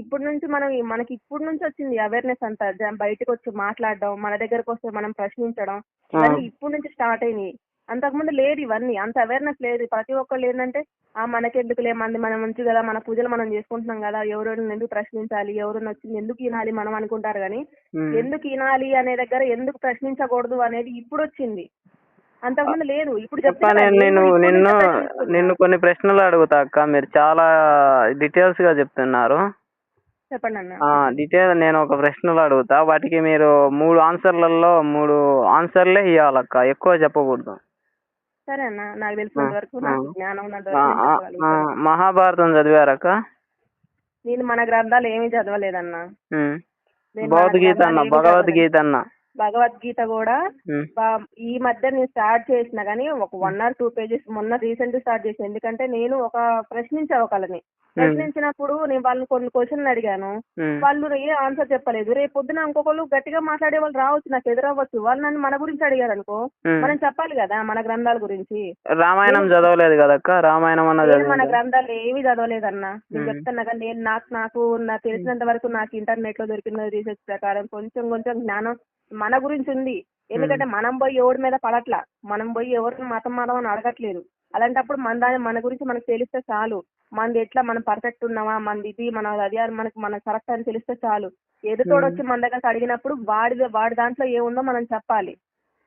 ఇప్పుడు నుంచి మనం మనకి ఇప్పుడు నుంచి వచ్చింది అవేర్నెస్ అంతా. బయటకు వచ్చి మాట్లాడడం మన దగ్గరకు వస్తే మనం ప్రశ్నించడం ఇవన్నీ ఇప్పుడు నుంచి స్టార్ట్ అయినాయి. అంతకుముందు లేదు ఇవన్నీ అంత అవేర్నెస్ లేదు. ప్రతి ఒక్కళ్ళు ఏంటంటే ఆ మనకెందుకులే మంది మనం మంచి కదా మన పూజలు మనం చేసుకుంటున్నాం కదా ఎవరెవరిని ఎందుకు ప్రశ్నించాలి ఎవరైనా వచ్చింది ఎందుకు వినాలి మనం అనుకుంటారు కానీ. ఎందుకు వినాలి అనే దగ్గర ఎందుకు ప్రశ్నించకూడదు అనేది ఇప్పుడు వచ్చింది. అంతకుముందు లేదు ఇప్పుడు చెప్తున్నా నేను నిన్ను. నిన్ను కొన్ని ప్రశ్నలు అడుగుతా అక్క. మీరు చాలా డీటెయిల్స్గా చెప్తున్నారు. చెప్పండి అన్న. డీటెయిల్ నేను ఒక ప్రశ్నలు అడుగుతా. వాటికి మీరు మూడు ఆన్సర్లలో మూడు ఆన్సర్లే ఇవ్వాలక్క ఎక్కువ చెప్పకూడదు. సరే అన్న. నాకు తెలిసినంత వరకు జ్ఞానం మహాభారతం చదివారక్క? నేను మన గ్రంథాలు ఏమీ చదవలేదన్న. భగవద్గీత అన్న భగవద్గీత అన్న. భగవద్గీత కూడా ఈ మధ్య నేను స్టార్ట్ చేసిన కానీ ఒక వన్ ఆర్ టూ పేజెస్ మొన్న రీసెంట్ స్టార్ట్ చేసిన. ఎందుకంటే నేను ఒక ప్రశ్నించా ఒకళ్ళని. ప్రశ్నించినప్పుడు నేను వాళ్ళని కొన్ని క్వశ్చన్లు అడిగాను. వాళ్ళు ఏ ఆన్సర్ చెప్పలేదు. రేపు పొద్దున ఇంకొకళ్ళు గట్టిగా మాట్లాడే వాళ్ళు రావచ్చు నాకు ఎదురవ్వచ్చు. వాళ్ళు నన్ను మన గురించి అడిగారు అనుకో. మనం చెప్పాలి కదా మన గ్రంథాల గురించి. రామాయణం చదవలేదు కదక్క రామాయణం అన్న నేను మన గ్రంథాలు ఏవి చదవలేదన్నా. నేను. చెప్తున్నా కానీ నేను నాకు నాకు నాకు తెలిసినంత వరకు నాకు ఇంటర్నెట్లో దొరికిన రీసెర్చ్ ప్రకారం కొంచెం కొంచెం జ్ఞానం మన గురించి ఉంది. ఎందుకంటే మనం పోయి ఎవరి మీద పడట్లా? మనం పోయి ఎవరిని మతం మతం అని అడగట్లేదు. అలాంటప్పుడు మన దాని మన గురించి మనకు తెలిస్తే చాలు. మనది ఎట్లా మనం పర్ఫెక్ట్ ఉన్నామా? మనది ఇది మన అది అని మనకు మన కరెక్ట్ అని తెలిస్తే చాలు. ఎదుటోడు వచ్చి మన దగ్గర అడిగినప్పుడు వాడి వాడి దాంట్లో ఏముందో మనం చెప్పాలి.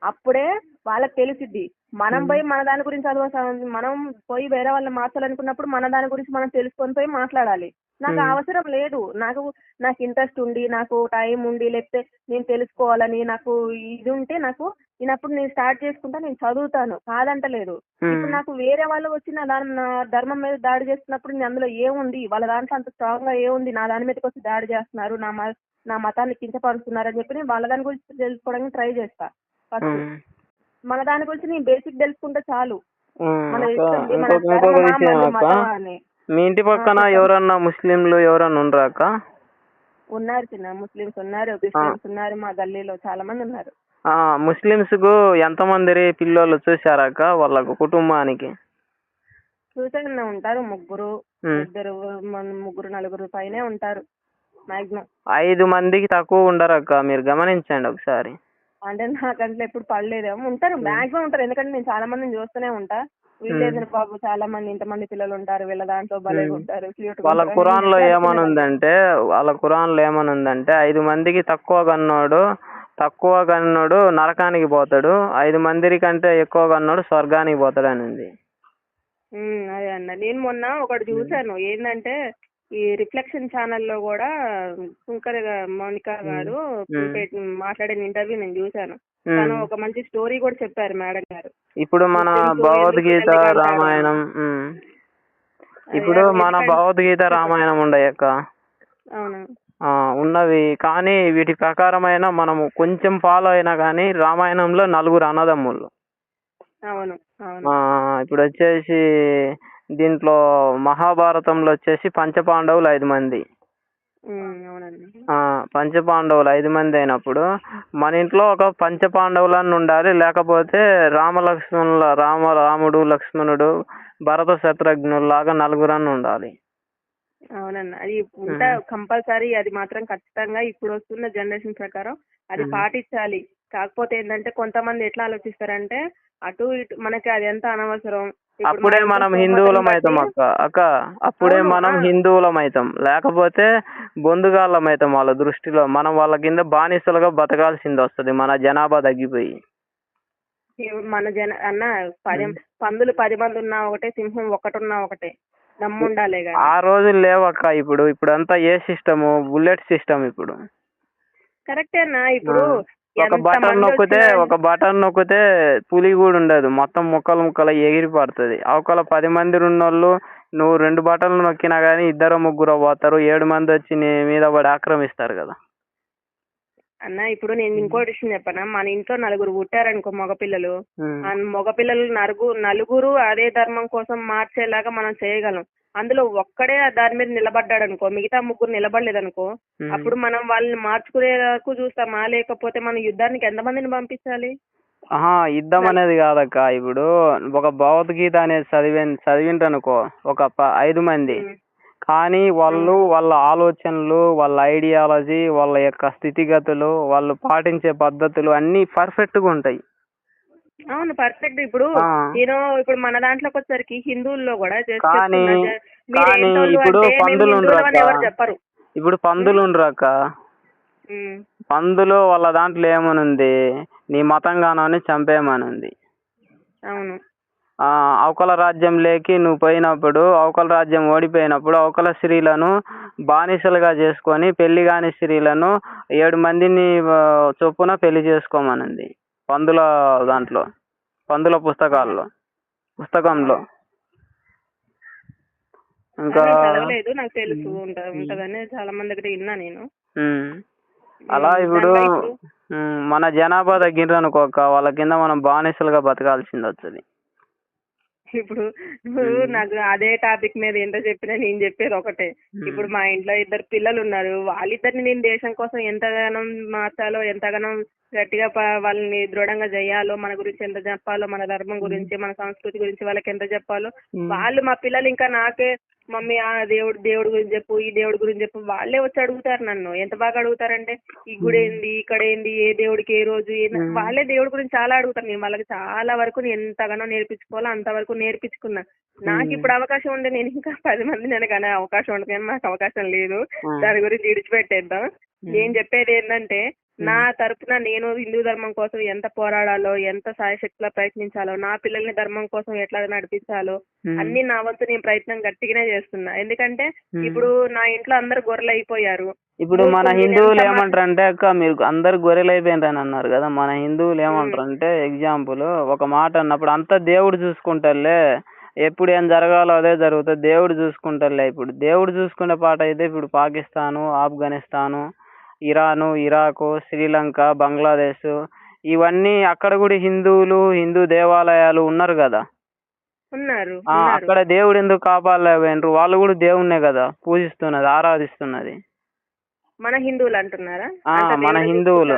అప్పుడే వాళ్ళకి తెలిసిద్ది. మనం పోయి మన దాని గురించి చదవసం మనం పోయి వేరే వాళ్ళని మార్చాలనుకున్నప్పుడు మన దాని గురించి మనం తెలుసుకొని పోయి మాట్లాడాలి. నాకు. అవసరం లేదు. నాకు నాకు ఇంట్రెస్ట్ ఉండి నాకు టైం ఉండి లేకపోతే నేను తెలుసుకోవాలని నాకు ఇది ఉంటే నాకు నేను అప్పుడు నేను స్టార్ట్ చేసుకుంటా నేను చదువుతాను. కాదంటలేదు. ఇప్పుడు నాకు వేరే వాళ్ళు వచ్చిన దాని నా ధర్మం మీద దాడి చేస్తున్నప్పుడు నేను అందులో ఏముంది? వాళ్ళ దాంట్లో అంత స్ట్రాంగ్గా ఏముంది? నా దాని మీదకి వచ్చి దాడి చేస్తున్నారు. నా నా మతాన్ని కించపరుస్తున్నారు అని చెప్పి నేను వాళ్ళ దాని గురించి తెలుసుకోవడానికి ట్రై చేస్తా. ఫస్ట్. మన దాని గురించి నేను బేసిక్ తెలుసుకుంటే చాలు. మీ ఇంటి పక్కన. ఎవరన్నా ముస్లింలు ఎవరన్నా ఉండరా అక్క? ఉన్నారు చిన్న ముస్లిమ్స్ ఉన్నారు క్రిస్టియన్స్ ఉన్నారు మా గల్లీలో చాలా మంది ఉన్నారు. ఆ, ముస్లిమ్స్కు ఎంతమంది పిల్లలు చూసారక్క వాళ్ళ కుటుంబానికి? చూసాకనే ఉంటారు ముగ్గురు. ఇద్దరు ముగ్గురు నలుగురు పైనే ఉంటారు మాక్సిమం. ఐదు మందికి తక్కువ ఉండరక్క మీరు గమనించండి ఒకసారి. అంటే నాకంటే ఎప్పుడు పడలేదేమో ఉంటారు మాక్సిమం ఉంటారు. ఎందుకంటే నేను చాలా మందిని చూస్తూనే ఉంటా. వీళ్ళేదని బాబు చాలా మంది ఇంతమంది పిల్లలు ఉంటారు. వీళ్ళ దాంట్లో భలే. ఉంటారు వాళ్ళ ఖురాన్లో ఏమనుందంటే వాళ్ళ ఖురాన్లో ఏమనుందంటే ఐదు మందికి తక్కువ కన్నోడు తక్కువ కన్నోడు నరకానికి పోతాడు. ఐదు మంది కంటే ఎక్కువ కన్నోడు స్వర్గానికి పోతాడు అని ఉంది. అదే అన్న. నేను మొన్న ఒకటి చూసాను ఏంటంటే ఈ రిఫ్లెక్షన్ ఛానల్లో కూడా శంకర్ గా- మౌనిక గారు మాట్లాడిన ఇంటర్వ్యూ నేను చూసాను ఉమ్. తను ఒక మంచి స్టోరీ కూడా చెప్పారు మేడం గారు. ఇప్పుడు మన భగవద్గీత రామాయణం. ఇప్పుడు మన భగవద్గీత రామాయణం ఉండయక్క అవును? ఉన్నవి కానీ వీటి ప్రకారమైన మనము కొంచెం ఫాలో అయినా కానీ రామాయణంలో నలుగురు అన్నదమ్ములు. అవును ఇప్పుడు వచ్చేసి దీంట్లో మహాభారతంలో వచ్చేసి పంచపాండవులు ఐదు మంది. అవునండి. పంచపాండవులు ఐదు మంది అయినప్పుడు మన ఇంట్లో ఒక పంచపాండవులన్నీ ఉండాలి లేకపోతే రామ లక్ష్మణుల రామ రాముడు లక్ష్మణుడు భరత శత్రుఘ్నులు లాగా నలుగురని ఉండాలి. అవునన్న అది కంపల్సరీ అది మాత్రం ఖచ్చితంగా ఇప్పుడు వస్తున్న జనరేషన్ ప్రకారం అది. పాటించాలి. కాకపోతే ఏంటంటే కొంతమంది ఎట్లా ఆలోచిస్తారంటే అటు ఇటు మనకి అది ఎంత అనవసరం. అప్పుడే మన హిందువులం అవుతాం అక్క. అక్క అప్పుడే మనం. హిందువులం అవుతాం లేకపోతే బొందుగాళ్ళం అవుతాం వాళ్ళ దృష్టిలో. మనం వాళ్ళ కింద బానిసలుగా బతకాల్సింది వస్తుంది. మన జనాభా తగ్గిపోయి. మన జన అన్న పది. పందులు పది మంది ఉన్నా ఒకటే సింహం ఒకటి. ఉన్నా ఒకటే కానీ ఆ రోజులు లేవక్క ఇప్పుడు. ఇప్పుడు అంతా ఏ సిస్టమ్? బుల్లెట్ సిస్టమ్ ఇప్పుడు. కరెక్టే అన్న. ఇప్పుడు. ఒక బటన్ నొక్కితే ఒక బటన్ నొక్కితే పులి కూడా ఉండదు. మొత్తం ముక్కలు ముక్కలు ఎగిరి పడుతుంది. అవతల పది మంది ఉన్నోళ్ళు నువ్వు రెండు బటన్లు నొక్కినా గానీ ఇద్దరు ముగ్గురు పోతారు. ఏడు మంది వచ్చి నీ మీద పడి ఆక్రమిస్తారు కదా. అన్న ఇప్పుడు నేను ఇంకో విషయం చెప్పనా? మన ఇంట్లో నలుగురు పుట్టారనుకో మగపిల్లలు. మగపిల్లలు నలుగు నలుగురు అదే ధర్మం కోసం మార్చేలాగా మనం చేయగలం. అందులో ఒక్కడే దాని మీద నిలబడ్డాడు అనుకో మిగతా ముగ్గురు నిలబడలేదనుకో ఉమ్. అప్పుడు మనం వాళ్ళని మార్చుకునేందుకు చూస్తామా? లేకపోతే మనం యుద్ధానికి ఎంతమందిని పంపించాలి? ఆహా యుద్ధం అనేది కాదక్క. ఇప్పుడు ఒక భగవద్గీత అనేది చదివి చదివింటనుకో ఒక ఐదు మంది. కానీ వాళ్ళు వాళ్ళ ఆలోచనలు వాళ్ళ ఐడియాలజీ వాళ్ళ యొక్క స్థితిగతులు వాళ్ళు పాటించే పద్ధతులు అన్నీ పర్ఫెక్ట్గా ఉంటాయి. అవును పర్ఫెక్ట్ ఇప్పుడు. నేను ఇప్పుడు మన దాంట్లోకి వచ్చేసరికి హిందువుల్లో కూడా కానీ- ఇప్పుడు పందులు చెప్పరు. ఇప్పుడు పందులు ఉండరక్క. ఉమ్. పందులు వాళ్ళ దాంట్లో ఏమనుంది? నీ మతంగానని చంపేయమనుంది. అవును. ఆ అవకల రాజ్యంలోకి నువ్వు పోయినప్పుడు అవకల రాజ్యం ఓడిపోయినప్పుడు అవకల స్త్రీలను బానిసలుగా చేసుకొని పెళ్ళి కాని స్త్రీలను ఏడు మందిని చొప్పున పెళ్ళి చేసుకోమనింది. పందుల దాంట్లో పందుల పుస్తకాల్లో పుస్తకంలో. ఇంకా నేను చదవలేదు నాకు తెలుసు ఉంట- ఉంటదని చాలా మంది దగ్గర విన్నా నేను. అలా ఇప్పుడు మన జనాభా తగ్గిండ్రు అనుకోక వాళ్ళ కింద మనం బానిసలుగా బతకాల్సింది వస్తుంది ఇప్పుడు నువ్వు నాకు అదే టాపిక్ మీద ఏంటో చెప్పినా నేను చెప్పేది ఒకటే. ఇప్పుడు మా ఇంట్లో ఇద్దరు పిల్లలు ఉన్నారు వాళ్ళిద్దరిని నేను దేశం కోసం ఎంతగానో మార్చాలో ఎంతగానో గట్టిగా వాళ్ళని దృఢంగా చేయాలో మన గురించి ఎంత చెప్పాలో మన ధర్మం గురించి మన సంస్కృతి గురించి వాళ్ళకి ఎంత చెప్పాలో వాళ్ళు మా పిల్లలు ఇంకా నాకే మమ్మీ ఆ దేవుడు దేవుడి గురించి చెప్పు ఈ దేవుడి గురించి చెప్పు. వాళ్ళే వచ్చి అడుగుతారు నన్ను. ఎంత బాగా అడుగుతారంటే ఈ గుడి ఏంది ఇక్కడ ఏంది ఏ దేవుడికి ఏ రోజు వాళ్ళే దేవుడి గురించి చాలా అడుగుతారు. నేను వాళ్ళకి చాలా వరకు నేను ఎంతగానో నేర్పించుకోవాలో అంతవరకు నేర్పించుకున్నా. నాకు ఇప్పుడు అవకాశం ఉండే నేను ఇంకా పది మంది నేను కానీ అవకాశం ఉండదు కానీ నాకు అవకాశం లేదు. దాని గురించి విడిచిపెట్టేద్దాం. నేను చెప్పేది ఏంటంటే నా తరపున నేను హిందూ ధర్మం కోసం ఎంత పోరాడాలో ఎంత సాయశక్తిలో ప్రయత్నించాలో నా పిల్లల్ని ధర్మం కోసం ఎట్లా నడిపించాలో. అన్ని నా వంతు నేను ప్రయత్నం గట్టిగానే చేస్తున్నా. ఎందుకంటే. ఇప్పుడు నా ఇంట్లో అందరు గొర్రెలు అయిపోయారు ఇప్పుడు మన హిందువులు ఏమంటారు అంటే అక్క మీరు అందరు గొర్రెలు అయిపోయిండ్రని అన్నారు కదా. మన హిందువులు ఏమంటారు అంటే ఎగ్జాంపుల్ ఒక మాట అన్నప్పుడు అంతా దేవుడు చూసుకుంటారులే ఎప్పుడు ఏం జరగాలో అదే జరుగుతుంది. దేవుడు చూసుకుంటారులే ఇప్పుడు దేవుడు చూసుకునే పాట అయితే ఇప్పుడు పాకిస్తాను ఆఫ్ఘనిస్తాను ఇరాను ఇరాకు శ్రీలంక బంగ్లాదేశ్ ఇవన్నీ అక్కడ కూడా హిందువులు హిందూ దేవాలయాలు ఉన్నారు కదా? ఉన్నారు. అక్కడ దేవుడు ఎందుకు కాపాడలేకపోయినరు? వాళ్ళు కూడా దేవుణ్ణే కదా పూజిస్తున్నది ఆరాధిస్తున్నది. మన హిందువులు అంటున్నారా? మన హిందువులు.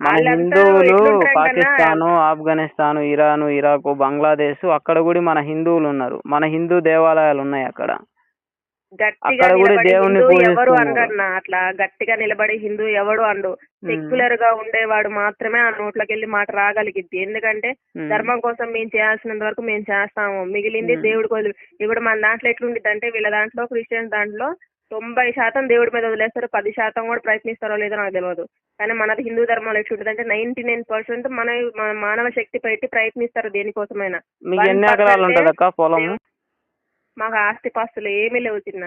మన హిందువులు పాకిస్తాను ఆఫ్ఘనిస్తాన్ ఇరాన్ ఇరాక్ బంగ్లాదేశ్ అక్కడ కూడా మన హిందువులు ఉన్నారు. మన హిందూ దేవాలయాలు ఉన్నాయి అక్కడ. గట్టిగా నిలబడి ఎవరు. అనరన్నా అట్లా గట్టిగా నిలబడి హిందూ ఎవడు అండు. సెక్యులర్గా ఉండేవాడు మాత్రమే ఆ నోట్లోకి వెళ్ళి మాట రాగలిగిద్ది. ఎందుకంటే. ధర్మం కోసం మేము చేయాల్సినంత వరకు మేము చేస్తాము. మిగిలింది. దేవుడికి వదిలి ఇప్పుడు మన దాంట్లో ఎట్లుండిద్ది అంటే వీళ్ళ దాంట్లో క్రిస్టియన్స్ దాంట్లో తొంభై శాతం దేవుడి మీద వదిలేస్తారు. పది శాతం కూడా ప్రయత్నిస్తారో లేదో నాకు తెలియదు కానీ మనది హిందూ ధర్మంలో ఎట్లుంటుంది అంటే నైన్టీ నైన్ పర్సెంట్ మన మానవ శక్తి పెట్టి ప్రయత్నిస్తారు దేనికోసమైనా. మీకు ఎన్ని 1% ఎకరాలు ఉంటది అక్క పొలము మాకు ఆస్తి పాస్తులు ఏమీ లేవు చిన్న.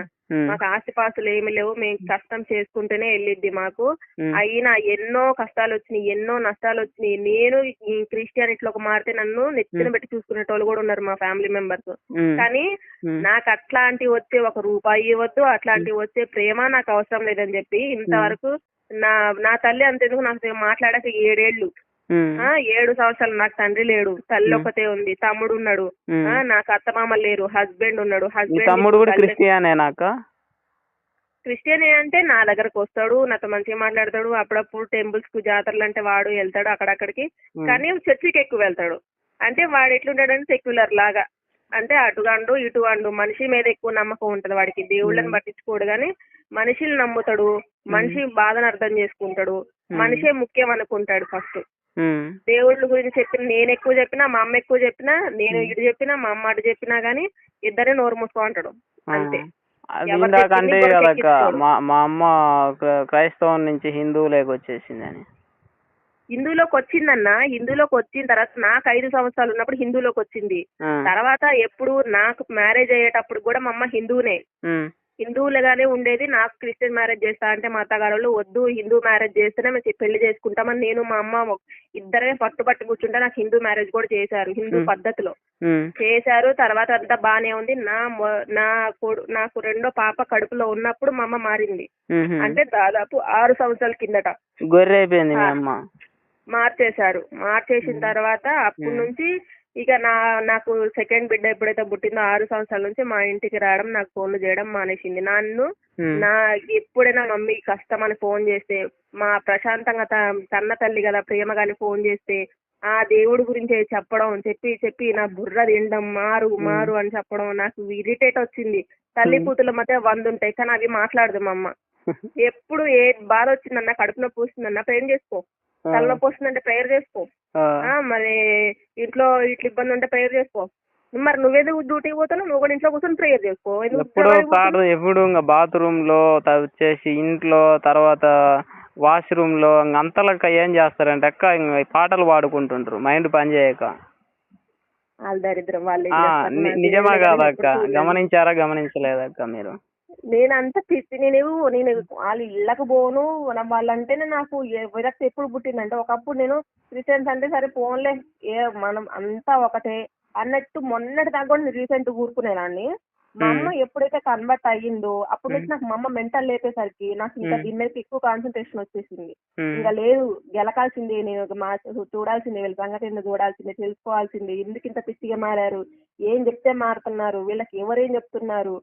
మాకు ఆస్తి పాస్తులు ఏమీ లేవు. మేము కష్టం చేసుకుంటూనే వెళ్ళిద్ది మాకు. అయినా ఎన్నో కష్టాలు వచ్చినాయి ఎన్నో నష్టాలు వచ్చినాయి. నేను ఈ క్రిస్టియానిటీలోకి మారితే నన్ను నెత్తిన పెట్టి చూసుకునేటోళ్ళు కూడా ఉన్నారు మా ఫ్యామిలీ మెంబర్స్. కానీ. నాకు అట్లాంటి వచ్చే ఒక రూపాయి ఇవ్వద్దు అట్లాంటి వచ్చే ప్రేమ నాకు అవసరం లేదని చెప్పి ఇంతవరకు నా నా తల్లి అంతెందుకు నాకు మాట్లాడాక ఏడేళ్ళు ఏడు సంవత్సరాలు నాకు తండ్రి లేడు తల్లి. ఒకతే ఉంది తమ్ముడు ఉన్నాడు. నాకు అత్తమామ లేరు హస్బెండ్ ఉన్నాడు హస్బెండ్ తమ్ముడు కూడా క్రిస్టియానేనా అక్క క్రిస్టియన్ అంటే నా దగ్గరకు వస్తాడు నాతో మంచిగా మాట్లాడతాడు అప్పుడప్పుడు టెంపుల్స్కు జాతరలు అంటే వాడు వెళ్తాడు అక్కడక్కడికి. కానీ చర్చికి ఎక్కువ వెళ్తాడు. అంటే వాడు ఎట్లుంటాడంటే సెక్యులర్ లాగా. అంటే అటుగాండు ఇటుగాండు మనిషి మీద ఎక్కువ నమ్మకం ఉంటది వాడికి. దేవుళ్ళని. పట్టించుకోడు కానీ మనిషిని నమ్ముతాడు మనిషి బాధను అర్థం చేసుకుంటాడు. మనిషే ముఖ్యం అనుకుంటాడు ఫస్ట్. దేవుళ్ళ గురించి చెప్పిన నేను ఎక్కువ చెప్పినా మా అమ్మ ఎక్కువ చెప్పినా నేను ఇటు చెప్పినా మా అమ్మ అటు చెప్పినా గానీ ఇద్దరే నోరు మూసుకో అంటాడు అంతే. అంటే కదక్క. మా అమ్మ క్ర- క్రైస్తవం నుంచి హిందువులోకి వచ్చేసిందని. హిందూలోకి వచ్చిందన్న హిందూలోకి వచ్చిన తర్వాత నాకు ఐదు సంవత్సరాలు ఉన్నప్పుడు హిందూలోకి వచ్చింది. తర్వాత ఎప్పుడు నాకు మ్యారేజ్ అయ్యేటప్పుడు కూడా మా అమ్మ హిందూనే. హిందువులుగానే ఉండేది నాకు క్రిస్టియన్ మ్యారేజ్ చేస్తా అంటే మా అత్తగారు వద్దు హిందూ మ్యారేజ్ చేస్తేనే మేము పెళ్ళి చేసుకుంటామని నేను మా అమ్మ ఇద్దరే పట్టుబట్టి కూర్చుంటే నాకు హిందూ మ్యారేజ్ కూడా చేశారు హిందూ. పద్ధతిలో. చేశారు తర్వాత అంతా బానే ఉంది నా నా కొడు నాకు రెండో పాప కడుపులో ఉన్నప్పుడు మా అమ్మ మారింది. అంటే దాదాపు ఆరు సంవత్సరాల కిందట గొర్రె అయిపోయింది మీ. అమ్మ మార్చేశారు మార్చేసిన తర్వాత అప్పటి. నుంచి ఇక నా నాకు సెకండ్ బిడ్డ ఎప్పుడైతే పుట్టిందో ఆరు సంవత్సరాల నుంచి మా ఇంటికి రావడం నాకు ఫోన్లు చేయడం మానేసింది. నన్ను. నా ఎప్పుడైనా మమ్మీ కష్టం అని ఫోన్ చేస్తే మా ప్రశాంతంగా తన్న తల్లి కదా ప్రేమ గాని ఫోన్ చేస్తే ఆ దేవుడి గురించి చెప్పడం చెప్పి చెప్పి నా బుర్ర తినడం మారు మారు అని చెప్పడం నాకు ఇరిటేట్ వచ్చింది. తల్లి. కూతుల మధ్య వంద ఉంటాయి కానీ అవి మాట్లాడదు మా అమ్మ. ఎప్పుడు ఏ బాధ వచ్చిందన్నా కడుపు నొప్పి వస్తుందన్నా చేసుకో. తలనొప్పి వస్తుందంటే ప్రేయర్ చేసుకో. మరి ఇంట్లో ఇట్లా ఇబ్బంది ఉంటే ప్రేయర్ చేసుకో. మరి నువ్వేదో డ్యూటీకి పోతావు నువ్వు కూడా ఇంట్లో కూర్చొని ప్రేయర్ చేసుకో. ఎప్పుడు పోతున్నావు? ఎప్పుడు ఇంకా బాత్రూమ్లో వచ్చేసి ఇంట్లో తర్వాత వాష్రూమ్లో ఇంక అంతలక్క ఏం చేస్తారంటే అక్క పాటలు పాడుకుంటుంటారు మైండ్ పని చేయక. నిజమా కాదా చూడలేదు. గమనించారా గమనించలేదక్క మీరు? నేను అంత పిచ్చి నేను నేను వాళ్ళ ఇళ్ళకు పోను నా- వాళ్ళంటేనే నాకు విరక్తి ఎప్పుడు పుట్టిందంటే ఒకప్పుడు నేను క్రిస్టియన్స్ అంటే సరే పోన్లే ఏ మనం అంతా ఒకటే అన్నట్టు మొన్నటి దాకా కూడా రీసెంట్ కూరుకునేదాన్ని మా అమ్మ ఎప్పుడైతే కన్వర్ట్ అయ్యిందో అప్పటి నుంచి నాకు మా అమ్మ మెంటల్ లేపేసరికి నాకు ఇంకా. దీని మీద ఎక్కువ కాన్సన్ట్రేషన్ వచ్చేసింది ఇంకా లేదు గెలకాల్సిందే నేను మా చూడాల్సిందే వీళ్ళ సంగతి ఏందో చూడాల్సిందే తెలుసుకోవాల్సిందే ఎందుకు ఇంత పిచ్చిగా మారారు ఏం చెప్తే మారుతున్నారు వీళ్ళకి ఎవరేం చెప్తున్నారు?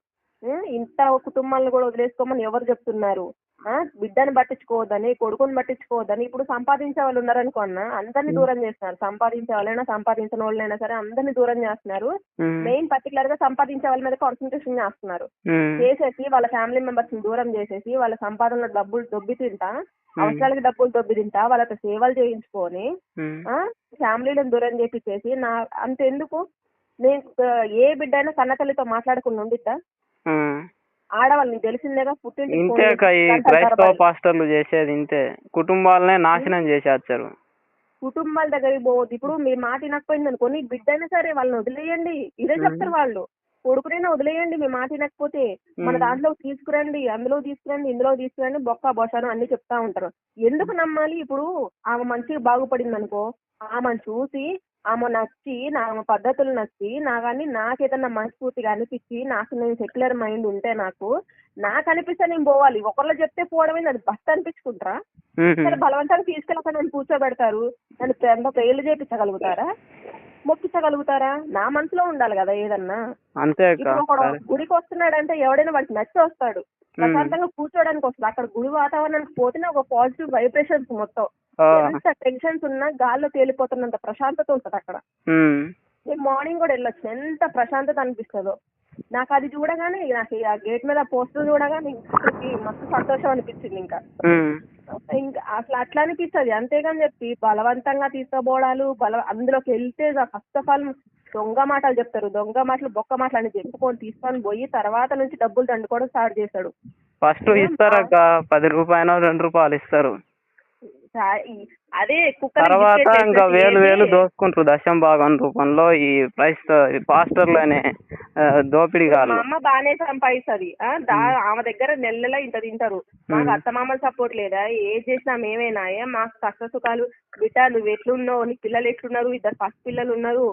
ఇంత కుటుంబాలను కూడా వదిలేసుకోమని ఎవరు చెప్తున్నారు? బిడ్డని పట్టించుకోవద్దని కొడుకుని పట్టించుకోవద్దని ఇప్పుడు సంపాదించే వాళ్ళు ఉన్నారనుకో అన్న అందరినీ దూరం చేస్తున్నారు. సంపాదించే వాళ్ళైనా సంపాదించిన వాళ్ళైనా సరే అందరినీ దూరం చేస్తున్నారు. మెయిన్ పర్టికులర్గా సంపాదించే వాళ్ళ మీద కాన్సన్ట్రేషన్ చేస్తున్నారు. చేసేసి వాళ్ళ ఫ్యామిలీ మెంబర్స్ని దూరం చేసేసి వాళ్ళ సంపాదనలో డబ్బులు దొబ్బి తింటా అవసరాలకి డబ్బులు దొబ్బి తింటా వాళ్ళతో సేవలు చేయించుకొని ఫ్యామిలీలను దూరం చేపించేసి నా అంతెందుకు? నేను ఏ బిడ్డ అయినా కన్నతల్లితో మాట్లాడకుండా ఉండిద్దా. ఆడవాళ్ళు నీకు తెలిసిందేగా పుట్టింటి అక్క ఈ క్రైస్తవ పాస్టర్లు చేసేది ఇంతే. కుటుంబాలనే నాశనం చేసేస్తారు. కుటుంబాల దగ్గరికి పోవద్దు. ఇప్పుడు మీ మాట వినకపోయింది అనుకో నీ బిడ్డ అయినా సరే వాళ్ళని వదిలేయండి. ఇదే చెప్తారు వాళ్ళు. కొడుకునైనా వదిలేయండి మీ మాట వినకపోతే. మన. దాంట్లో తీసుకురండి అందులో తీసుకురండి ఇందులో తీసుకురండి బొక్క బొషాను అన్ని చెప్తా ఉంటారు. ఎందుకు నమ్మాలి? ఇప్పుడు ఆమె మంచిగా బాగుపడింది అనుకో ఆమెను చూసి ఆమె నచ్చి నా పద్ధతులు నచ్చి నా కానీ నాకేదన్నా మనస్ఫూర్తిగా అనిపించి నాకు నేను సెక్యులర్ మైండ్ ఉంటే నాకు నాకు అనిపిస్తే నేను పోవాలి. ఒకళ్ళు చెప్తే పోవడమే అది బస్ట్ అనిపించుకుంటారా? సరే బలవంతంగా తీసుకెళ్ళి అక్కడ నన్ను కూర్చోబెడతారు. నన్ను ప్రేమ పెళ్ళి చేపించగలుగుతారా? మొక్కించగలుగుతారా? నా మనసులో ఉండాలి కదా ఏదన్నా. అంతే. గుడికి వస్తున్నాడంటే ఎవడైనా వాడికి నచ్చి వస్తాడు. ప్రశాంతంగా కూర్చోడానికి వస్తుంది అక్కడ గుడి వాతావరణానికి పోతేనే ఒక పాజిటివ్ వైబ్రేషన్స్ మొత్తం. ఎంత టెన్షన్స్ ఉన్నా గాల్లో తేలిపోతున్నంత ప్రశాంతత ఉంటది అక్కడ. నేను మార్నింగ్ కూడా వెళ్ళొచ్చు ఎంత ప్రశాంతత అనిపిస్తుందో. నాకు అది చూడగానే నాకు ఆ గేట్ మీద పోస్టర్ చూడగానే మస్తు సంతోషం అనిపించింది ఇంకా. ఇంకా అసలు అట్లా అనిపిస్తుంది. అంతేగాని చెప్పి బలవంతంగా తీసుకుపోవడాలు బల అందులోకి వెళ్తే ఫస్ట్ ఆఫ్ ఆల్ దొంగ మాటలు చెప్తారు. దొంగ మాటలు బొక్క మాటలు అని చెప్పుకొని తీసుకొని పోయి తర్వాత నుంచి డబ్బులు దండుకోవడం స్టార్ట్ చేశాడు ఫస్ట్ ఇస్తారక్క. పది రూపాయలు రెండు రూపాయలు ఇస్తారు. అదే తర్వాత ఇంకా వేలు వేలు? దోసుకుంటారు దశం భాగం రూపంలో ఈ ప్రైస్ పాస్టర్లు అనే ఆ, దోపిడీగాళ్ళు మా అమ్మ బాగానే సంపాదిస్తుంది. ఆమె దగ్గర నెల నెల ఇంత తింటారు. మాకు అత్తమామల సపోర్ట్ లేదా? ఏది చేసినా మేమేనా? ఏ మాకు కష్ట సుఖాలు. బిడ్డ నువ్వు ఎట్లున్నావు? నీ పిల్లలు ఎట్లున్నారు? ఇద్దరు ఫస్ట్ పిల్లలు ఉన్నారు.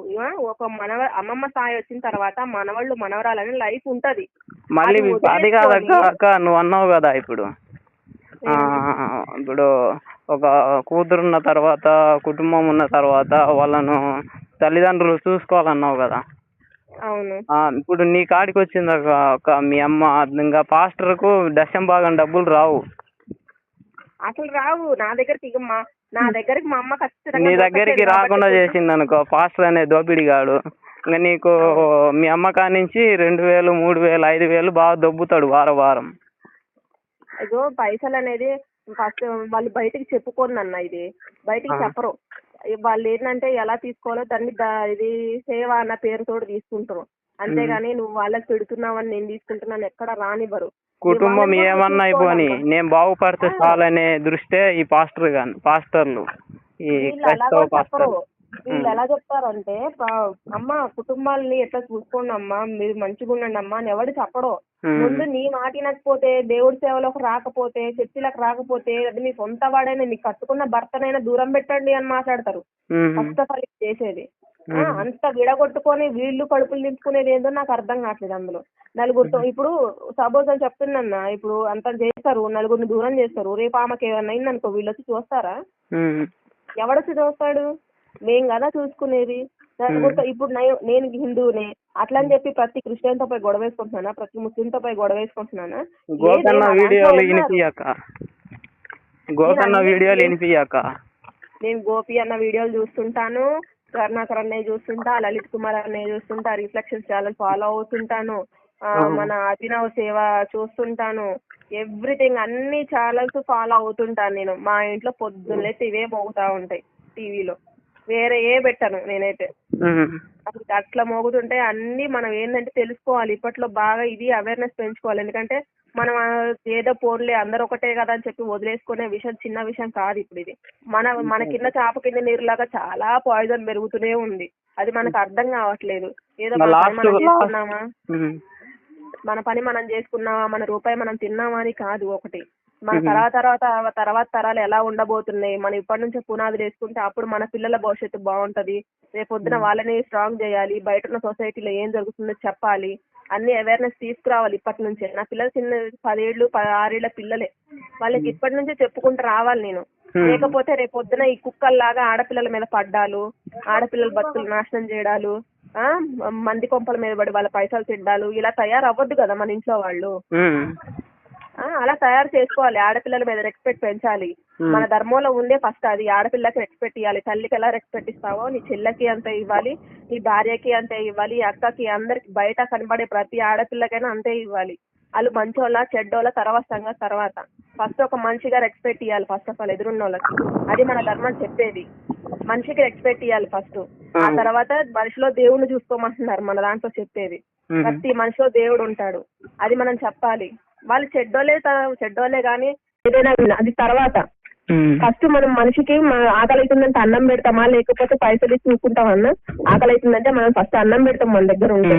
ఒక మనవ అమ్మమ్మ స్థాయి వచ్చిన తర్వాత మనవాళ్ళు మనవరాలని లైఫ్ ఉంటది. మళ్ళీ అది కాదక్క అక్క నువ్వు అన్నావు కదా ఇప్పుడు. ఇప్పుడు ఒక కూతురున్న తర్వాత కుటుంబం ఉన్న తర్వాత వాళ్ళను తల్లిదండ్రులు చూసుకోవాలన్నావు కదా? అవును. ఇప్పుడు నీ కాడికి వచ్చింది ఒక మీ అమ్మ ఇంకా పాస్టర్కు దశం భాగం డబ్బులు రావు. అసలు రావు. నా దగ్గరికి ఇక మా నా దగ్గరికి మా అమ్మ ఖచ్చితంగా నీ దగ్గరికి రాకుండా చేసింది అనుకో పాస్టర్ అనే దోపిడిగాడు ఇంకా నీకు మీ అమ్మ కాడి నుంచి రెండు వేలు మూడు వేలు ఐదు వేలు బాగా దొబ్బుతాడు వారం వారం ఇగో పైసలు అనేది ఫస్ట్ వాళ్ళు బయటికి చెప్పుకోండి అన్న ఇది. బయటికి. చెప్పరు. వాళ్ళు ఏంటంటే ఎలా తీసుకోవాలో దాన్ని ఇది సేవ అన్న పేరుతో తీసుకుంటారు. అంతేగాని నువ్వు వాళ్ళకి పెడుతున్నావని నేను తీసుకుంటున్నాను ఎక్కడ రానివ్వరు. కుటుంబం ఏమన్నా అయిపోని. నేను బాగుపడితే. చాలనే దృష్టే ఈ పాస్టర్ గాని పాస్టర్లు. ఈ క్రైస్తవ పాస్టర్లు. వీళ్ళు ఎలా చెప్తారంటే అమ్మ కుటుంబాలని ఎట్లా చూసుకోండి అమ్మా మీరు మంచిగా ఉండండి అమ్మా అని ఎవడు చెప్పడు. ముందు నీ మాట వినకపోతే దేవుడి సేవలోకి రాకపోతే చర్చిలకు రాకపోతే అది మీ సొంత వాడైనా మీకు కట్టుకున్న భర్తనైనా దూరం పెట్టండి అని మాట్లాడతారు. ఫస్ట్ ఆఫ్ ఆల్ ఇది చేసేది. అంత విడగొట్టుకొని వీళ్ళు కడుపులు నింపుకునేది ఏందో నాకు అర్థం కావట్లేదు అందులో. నలుగురితో ఇప్పుడు సపోజ్ అని చెప్తున్నా ఇప్పుడు అంత చేస్తారు నలుగురిని దూరం చేస్తారు. రేపు ఆమెకి ఏమన్నా అయిందనుకో వీళ్ళు వచ్చి చూస్తారా. ఎవడొచ్చి చూస్తాడు? మేం కదా చూసుకునేది. ఇప్పుడు నేను హిందువునే అట్లా అని చెప్పి ప్రతి క్రిస్టియన్తో పోయి గొడవ వేసుకుంటున్నానా? ప్రతి ముస్లిం తో పోయి గొడవ వేసుకుంటున్నానా? గోకన్న వీడియోలు. వినిపియక నేను గోపి అన్న వీడియోలు చూస్తుంటాను కరుణాకర్ అన్నయ్య చూస్తుంటా లలిత్ కుమార్ అన్నయ్య చూస్తుంటా రిఫ్లెక్షన్స్ ఛానల్ ఫాలో అవుతుంటాను మన అభినవ్ సేవ చూస్తుంటాను ఎవ్రీథింగ్ అన్ని ఛానల్స్ ఫాలో అవుతుంటాను నేను. మా ఇంట్లో పొద్దున్నే ఇవే మోగుతా ఉంటాయి టీవీలో. వేరే ఏ పెట్టను నేనైతే. అసలు అట్లా మోగుతుంటే అన్ని మనం ఏంటంటే తెలుసుకోవాలి. ఇప్పట్లో బాగా ఇది అవేర్నెస్ పెంచుకోవాలి. ఎందుకంటే మనం ఏదో పోన్లే అందరు ఒకటే కదా అని చెప్పి వదిలేసుకునే విషయం చిన్న విషయం కాదు ఇప్పుడు ఇది. మన మన కింద చాప కింద నీరులాగా చాలా పాయిజన్ పెరుగుతూనే ఉంది. అది మనకు అర్థం కావట్లేదు. ఏదో మన చేసుకున్నామా. మన పని మనం చేసుకున్నామా? మన రూపాయి మనం తిన్నామా అని కాదు ఒకటి. మన. తర్వాత తర్వాత తర్వాత తరాలు ఎలా ఉండబోతున్నాయి మనం ఇప్పటి నుంచే పునాదులు వేసుకుంటే అప్పుడు మన పిల్లల భవిష్యత్తు బాగుంటది. రేపొద్దున వాళ్ళని స్ట్రాంగ్ చేయాలి బయట ఉన్న సొసైటీలో ఏం జరుగుతుందో చెప్పాలి అన్ని అవేర్నెస్ తీసుకురావాలి ఇప్పటి నుంచే. నా పిల్లలు చిన్న పదేళ్ళు ఆరేళ్ళ పిల్లలే. వాళ్ళకి ఇప్పటి నుంచే చెప్పుకుంటూ రావాలి నేను. లేకపోతే రేపొద్దున ఈ కుక్కల్లాగా ఆడపిల్లల మీద పడ్డాలు ఆడపిల్లల బతుకులు నాశనం చేయడాలు ఆ మంది కొంపల మీద పడి వాళ్ళ పైసలు తిడ్డాలు ఇలా తయారవ్వద్దు కదా మన ఇంట్లో వాళ్ళు. అలా తయారు చేసుకోవాలి. ఆడపిల్లల మీద రెస్పెక్ట్ పెంచాలి. మన ధర్మంలో ఉండే ఫస్ట్ అది. ఆడపిల్లకి రెస్పెక్ట్ ఇవ్వాలి తల్లికి ఎలా రెస్పెక్ట్ ఇస్తావో నీ చెల్లెకి అంత ఇవ్వాలి. నీ భార్యకి అంతే ఇవ్వాలి. అక్కకి అందరికి బయట కనబడే ప్రతి ఆడపిల్లకైనా అంతే ఇవ్వాలి. వాళ్ళు మంచోళ్ళ చెడ్డోళ్ళ తర్వాత సంగతి తర్వాత. ఫస్ట్ ఒక మనిషిగా రెస్పెక్ట్ ఇవ్వాలి ఫస్ట్ ఆఫ్ ఆల్ ఎదురున్న వాళ్ళకి అది మన ధర్మం చెప్పేది. మనిషికి రెస్పెక్ట్ ఇవ్వాలి ఫస్ట్ ఆ. తర్వాత మనిషిలో దేవుణ్ణి చూసుకోమంటున్నారు మన దాంట్లో చెప్పేది. ప్రతి మనిషిలో దేవుడు ఉంటాడు. అది మనం చెప్పాలి. వాళ్ళు చెడ్డోలే చెడ్డోలే కానీ ఏదైనా అది తర్వాత. ఫస్ట్ మనం మనిషికి మన- ఆకలి అవుతుందంటే అన్నం పెడతామా? లేకపోతే పైసలు ఇచ్చి చూసుకుంటామన్నా ఆకలి అవుతుందంటే మనం ఫస్ట్ అన్నం పెడతాం మన దగ్గర ఉంటే.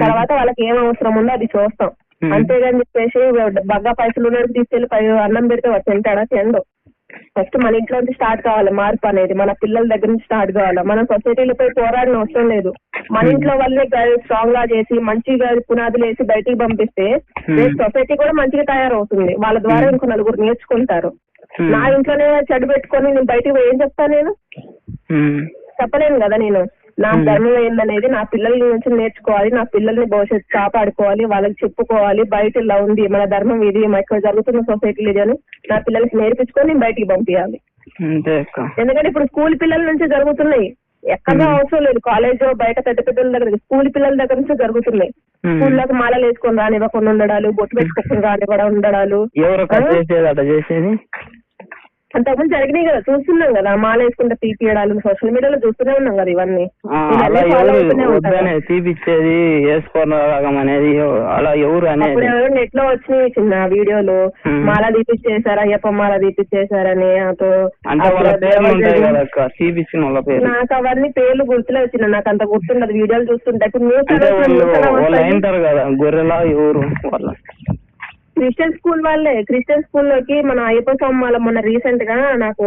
తర్వాత వాళ్ళకి ఏం అవసరం ఉందో అది చూస్తాం. అంతేగాని చెప్పేసి బగ్గా పైసలు ఉన్నాడు తీసుకెళ్ళి పై అన్నం పెడితే వాడు తింటాడా? తిండు ఫస్ట్ మన ఇంట్లో నుంచి స్టార్ట్ కావాలి మార్పు అనేది. మన పిల్లల దగ్గర నుంచి స్టార్ట్ కావాలి. మనం సొసైటీలో పోయి పోరాడిన అవసరం లేదు. మన ఇంట్లో వాళ్ళే స్ట్రాంగ్గా చేసి మంచిగా పునాదులు వేసి బయటికి పంపిస్తే రేపు సొసైటీ కూడా మంచిగా తయారవుతుంది. వాళ్ళ ద్వారా ఇంకో నలుగురు నేర్చుకుంటారు. నా ఇంట్లోనే చెడు పెట్టుకొని నేను బయటికి ఏం చెప్తాను నేను. చెప్పలేను కదా నేను. నా. ధర్మం ఏందనేది నా పిల్లల నుంచి నేర్చుకోవాలి నా పిల్లల్ని భవిష్యత్తు కాపాడుకోవాలి వాళ్ళకి చెప్పుకోవాలి బయట ఇలా ఉంది మన ధర్మం ఇది ఇక్కడ జరుగుతున్న సొసైటీలు ఇది అని నా పిల్లలకి నేర్పించుకొని బయటికి పంపించాలి ఎందుకంటే ఇప్పుడు స్కూల్ పిల్లల నుంచి జరుగుతున్నాయి. ఎక్కడ. అవసరం లేదు. కాలేజ్ బయట పెద్ద పెద్దల దగ్గర స్కూల్ పిల్లల దగ్గర నుంచి జరుగుతున్నాయి. స్కూల్లోకి మాలలు వేసుకొని రానివ్వకుండా ఉండడాలు బొట్టు పెట్టుకోకుండా రానివ్వడం ఉండడాలు ఎవరక్క ఆ? చేసేది అట్లా చేసేది అంతకుముందు జరిగినాయి కదా చూస్తున్నాం కదా మాల వేసుకుంటే తీపియడాలు సోషల్ మీడియాలో చూస్తూనే ఉన్నాం కదా ఇవన్నీ. తీపిచ్చేది అనేది అలా ఎవరు అనేది. నెట్లో వచ్చినాయి చిన్న వీడియోలు. మాల తీపిచ్చేసారు అయ్యప్ప మాల తీపిచ్చేసారని నాకు అవన్నీ పేర్లు గుర్తులే వచ్చిన నాకు అంత గుర్తుండదు వీడియోలు చూస్తుంటే. ఇప్పుడు. అయింటారు కదా గొర్రెలా ఎవరు వాళ్ళ క్రిస్టియన్ స్కూల్ వాళ్ళే. క్రిస్టియన్ స్కూల్లోకి మన అయ్యప్ప స్వామి మొన్న రీసెంట్గా నాకు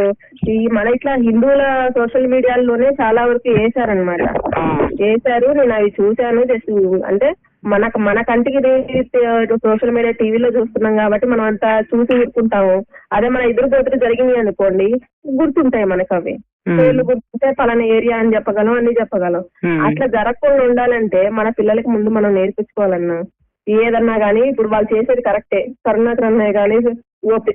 ఈ మన ఇట్లా హిందువుల సోషల్ మీడియాలోనే చాలా వరకు వేశారనమాట ఆ. వేశారు. నేను అవి చూశాను. జస్ట్ అంటే మనకు మన కంటికి సోషల్ మీడియా టీవీలో చూస్తున్నాం కాబట్టి మనం అంతా చూసి ఊరుకుంటాము. అదే మన ఎదురు పోతులు జరిగినాయి అనుకోండి గుర్తుంటాయి మనకు అవి. పేర్లు గుర్తుంటే పలానా ఏరియా అని చెప్పగలం అన్ని చెప్పగలం. అట్లా జరగకుండా ఉండాలంటే మన పిల్లలకి ముందు మనం నేర్పించుకోవాలన్నా. ఏదన్నా గానీ ఇప్పుడు వాళ్ళు చేసేది కరెక్టే. కరుణాకర్ అన్నయ్య గానీ గోపి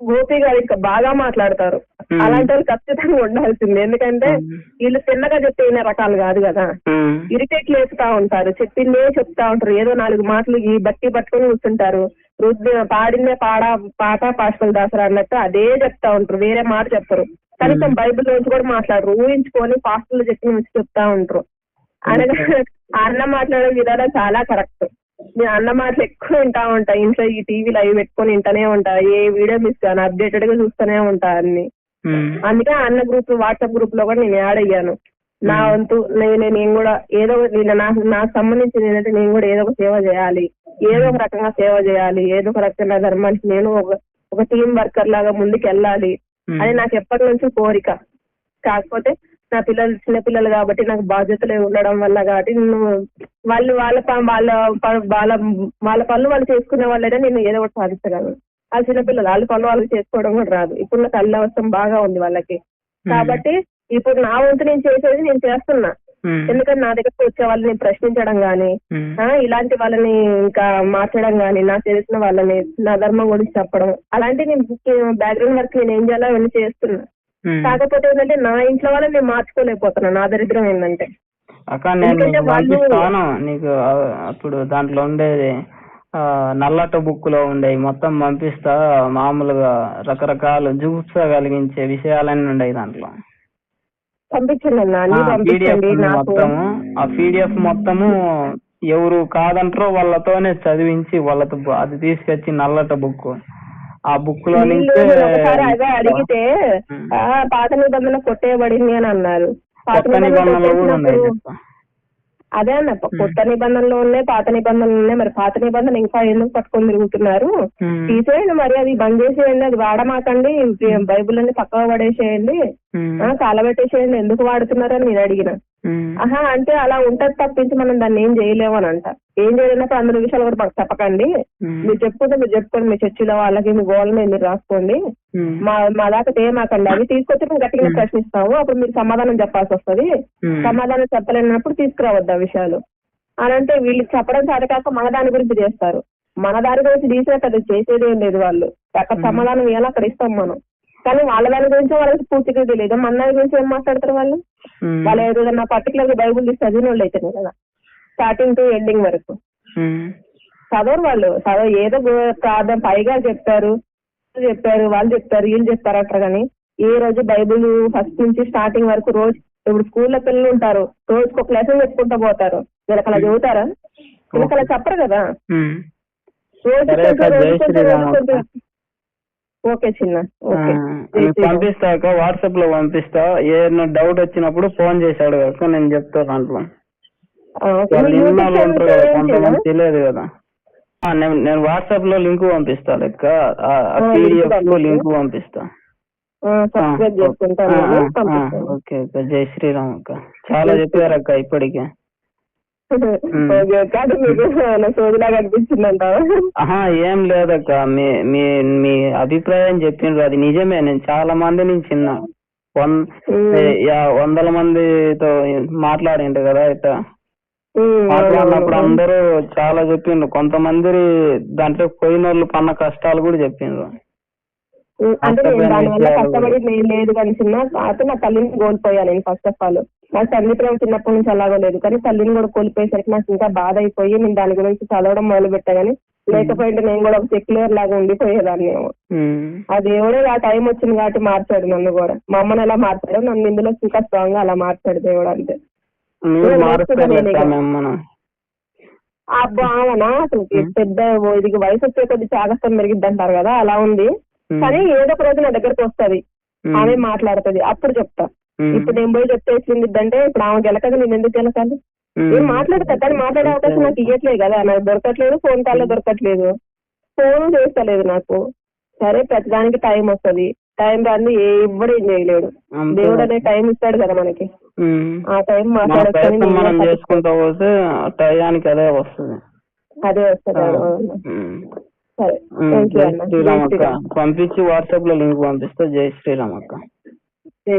గోపి గారు ఇంకా బాగా మాట్లాడతారు. అలాంటి వాళ్ళు ఖచ్చితంగా ఉండాల్సింది. ఎందుకంటే. వీళ్ళు తిన్నగా చెప్పే రకాలు కాదు కదా. ఇరిటేట్ లేపుతా ఉంటారు. చెప్పిందే చెప్తా ఉంటారు. ఏదో నాలుగు మాటలు ఈ బట్టి పట్టుకొని కూర్చుంటారు. రుద్ది పాడిందే పాడ పాట పాశపల దాసరా అన్నట్టు అదే చెప్తా ఉంటారు. వేరే మాట చెప్పరు. కనీసం బైబిల్ నుంచి కూడా మాట్లాడరు. ఊహించుకొని పాస్టర్లు చెప్పిన నుంచి చెప్తా ఉంటారు. అనగా అన్న మాట్లాడే విధానం చాలా కరెక్ట్. నేను అన్న మాటలు ఎక్కువ వింటా ఉంటా. ఇంట్లో ఈ టీవీలో అవి పెట్టుకొని వింటూనే ఉంటా. ఏ వీడియో మిస్ కాను అప్డేటెడ్గా చూస్తూనే ఉంటా అన్ని. అందుకే అన్న గ్రూప్ వాట్సాప్ గ్రూప్లో కూడా నేను యాడ్ అయ్యాను. నా వంతు నేను నేను కూడా ఏదో నేను నాకు నాకు సంబంధించిన ఏంటంటే నేను కూడా ఏదో ఒక సేవ చేయాలి. ఏదో ఒక రకంగా సేవ చేయాలి. ఏదో ఒక రకంగా ధర్మానికి నేను ఒక ఒక టీం వర్కర్ లాగా ముందుకు వెళ్ళాలి. అది నాకు ఎప్పటి నుంచో కోరిక. కాకపోతే నా పిల్లలు చిన్న పిల్లలు కాబట్టి నాకు బాధ్యతలు ఉండడం వల్ల కాబట్టి నేను వాళ్ళు వాళ్ళ వాళ్ళ వాళ్ళ వాళ్ళ పనులు వాళ్ళు చేసుకునే వాళ్ళైనా నేను ఏదో ఒకటి సాధించగలను. ఆ చిన్నపిల్లలు వాళ్ళ పనులు వాళ్ళకి చేసుకోవడం కూడా రాదు. ఇప్పుడు నాకు తల్లి అవసరం బాగా ఉంది వాళ్ళకి. కాబట్టి ఇప్పుడు నా వంతు నేను చేసేది నేను చేస్తున్నా. ఎందుకంటే నా దగ్గరకు వచ్చే వాళ్ళని ప్రశ్నించడం గానీ ఇలాంటి వాళ్ళని ఇంకా మార్చడం గానీ నాకు తెలిసిన వాళ్ళని నా ధర్మం గురించి చెప్పడం అలాంటి నేను బ్యాక్గ్రౌండ్ వర్క్ నేను ఏం చేయాలో అవన్నీ చేస్తున్నా. కాకపోతే ఏంటంటే నా ఇంట్లో వాళ్ళని నేను మార్చుకోలేకపోతున్నా నా దరిద్రం ఏంటంటే. అక్క నేను నీకు పంపిస్తాను. అప్పుడు దాంట్లో ఉండేది నల్లట బుక్లో ఉండేవి. మొత్తం పంపిస్తా మామూలుగా రకరకాల జుగుప్స కలిగించే విషయాలన్నీ ఉండేవి దాంట్లో. మొత్తము ఆ పీడిఎఫ్ మొత్తము ఎవరు కాదంటారో వాళ్ళతోనే చదివించి వాళ్ళతో అది తీసుకొచ్చి నల్లట బుక్ ఆ బుక్లో ఒకసారి అదే అడిగితే పాత నిబంధన కొట్టేయబడింది అని అన్నారు. పాత నిబంధనలు అదే అన్న కొత్త నిబంధనలు ఉన్నాయి పాత నిబంధనలు ఉన్నాయి మరి పాత నిబంధన ఇంకా ఎందుకు పట్టుకొని తిరుగుతున్నారు. తీసేయండి మరి అది బంద్ చేసేయండి అది వాడమాకండి బైబుల్ అన్ని పక్కన పడేసేయండి. కాలబెట్టేసేయండి ఎందుకు వాడుతున్నారని నేను అడిగిన. ఆహా అంటే అలా ఉంటది తప్పించి మనం దాన్ని ఏం చేయలేము అని అంట. ఏం చేయలేనప్పుడు అందరి విషయాలు కూడా మాకు చెప్పకండి. మీరు చెప్పుకుంటే మీరు చెప్పుకోండి మీ చర్చిలో వాళ్ళకి మీ గోల్ మీద మీరు రాసుకోండి. మా మా దాకా తేమాకండి. అవి తీసుకొచ్చి మేము గట్టిగా ప్రశ్నిస్తాము. అప్పుడు మీరు సమాధానం చెప్పాల్సి వస్తది. సమాధానం చెప్పలేనప్పుడు తీసుకురావద్దు ఆ విషయాలు. అని అంటే వీళ్ళు చెప్పడం చేత కాక మన దాని గురించి చేస్తారు. మన దాని గురించి తీసినట్టు అది చేసేది ఏం లేదు వాళ్ళు. అక్కడ సమాధానం ఇవ్వాలి అక్కడ ఇస్తాం మనం. కానీ వాళ్ళ దాని గురించి వాళ్ళకి పూర్తిగా తెలియదు. మన దాని గురించి ఏం మాట్లాడతారు వాళ్ళు. వాళ్ళు ఏదైనా పర్టికులర్గా బైబుల్ తీసి చదివిన వాళ్ళు అయితేనే కదా. స్టార్టింగ్ టు ఎండింగ్ వరకు. చదవరు వాళ్ళు. చదవ ఏదో ప్రార్థన పైగా చెప్తారు. చెప్పారు వాళ్ళు చెప్తారు వీళ్ళు చెప్తారు అట్లా కానీ ఏ రోజు బైబిల్ ఫస్ట్ నుంచి స్టార్టింగ్ వరకు రోజు ఇప్పుడు స్కూల్లో పిల్లలు ఉంటారు. రోజుకి ఒక లెసన్ చెప్పుకుంటూ పోతారు. వీళ్ళకి అలా చదువుతారా వీళ్ళకి అలా చెప్పరు కదా. రోజు ఓకే చిన్న ఓకే. పంపిస్తాక వాట్సాప్లో పంపిస్తా. ఏదైనా డౌట్ వచ్చినప్పుడు ఫోన్ చేశాడు కనుక నేను చెప్తా దాంట్లో. ఓకే. కొంతమంది తెలియదు కదా. నేను వాట్సాప్లో లింక్ పంపిస్తా లెక్క. పీడిఎఫ్లో. లింక్ పంపిస్తా. ఓకే అక్క జై శ్రీరామ్ అక్క. చాలా చెప్పారు అక్క ఇప్పటికే. ఏం లేదక్క. మీ మీ మీ అభిప్రాయం చెప్పిండ్రు. అది నిజమే. నేను చాలా మంది నుంచి యా- వందల మందితో మాట్లాడిండు కదా ఇట్లా మాట్లాడినప్పుడు. అందరూ చాలా చెప్పిండ్రు. కొంతమంది దాంట్లో పోయిన వాళ్ళు పన్న కష్టాలు కూడా చెప్పిండ్రు. అంటే నేను నష్టపోయిన దాని వల్ల విషయాలు కష్టపడి లేదు కానీ చిన్న అయితే నా తల్లిని కోల్పోయాను నేను ఫస్ట్ ఆఫ్ ఆల్ నాకు తల్లి ప్రేమ చిన్నప్పటి నుంచి అలాగో లేదు. కానీ తల్లిని కూడా కోల్పోయేసరికి నాకు ఇంకా బాధ అయిపోయి నేను దాని గురించి చదవడం మొదలు పెట్టా కానీ లేకపోయింటే నేను కూడా ఒక సెక్యులర్ లాగా ఉండిపోయేదాన్ని. ఆ దేవుడే ఆ టైం వచ్చింది కాబట్టి మార్చాడు నన్ను కూడా. మా అమ్మని ఎలా మార్చాడు నన్ను ఇందులో ఇంకా స్ట్రాంగ్గా అలా మార్చాడు దేవుడు అంతే. ఆ భావన అసలు పెద్ద ఇది వయసు వచ్చే కొద్ది చాగస్తం పెరిగిద్ది అంటారు కదా అలా ఉంది. కానీ ఏదో ఒక రోజు నా దగ్గరకు వస్తది. ఆమె మాట్లాడుతుంది. అప్పుడు చెప్తా. ఇప్పుడు నేను పోయి చెప్తేసింది అంటే ఇప్పుడు ఆమె గెలకదు నేను ఎందుకు గెలకాలి. నేను మాట్లాడతా కానీ మాట్లాడే అవకాశం నాకు ఇవ్వట్లేదు కదా. నాకు దొరకట్లేదు ఫోన్ కాల్లో దొరకట్లేదు. ఫోన్ చేస్తలేదు నాకు. సరే ప్రతిదానికి టైం వస్తది. టైం రాని ఏ ఇవ్వడు ఏం చేయలేడు. దేవుడు అనే టైం ఇస్తాడు కదా మనకి. ఆ టైం పోతే టయానికి అదే వస్తుంది. అదే వస్తుంది. సరే. పంపించి వాట్సాప్లో లింక్ పంపిస్తే జై శ్రీరామ్ అక్క. జై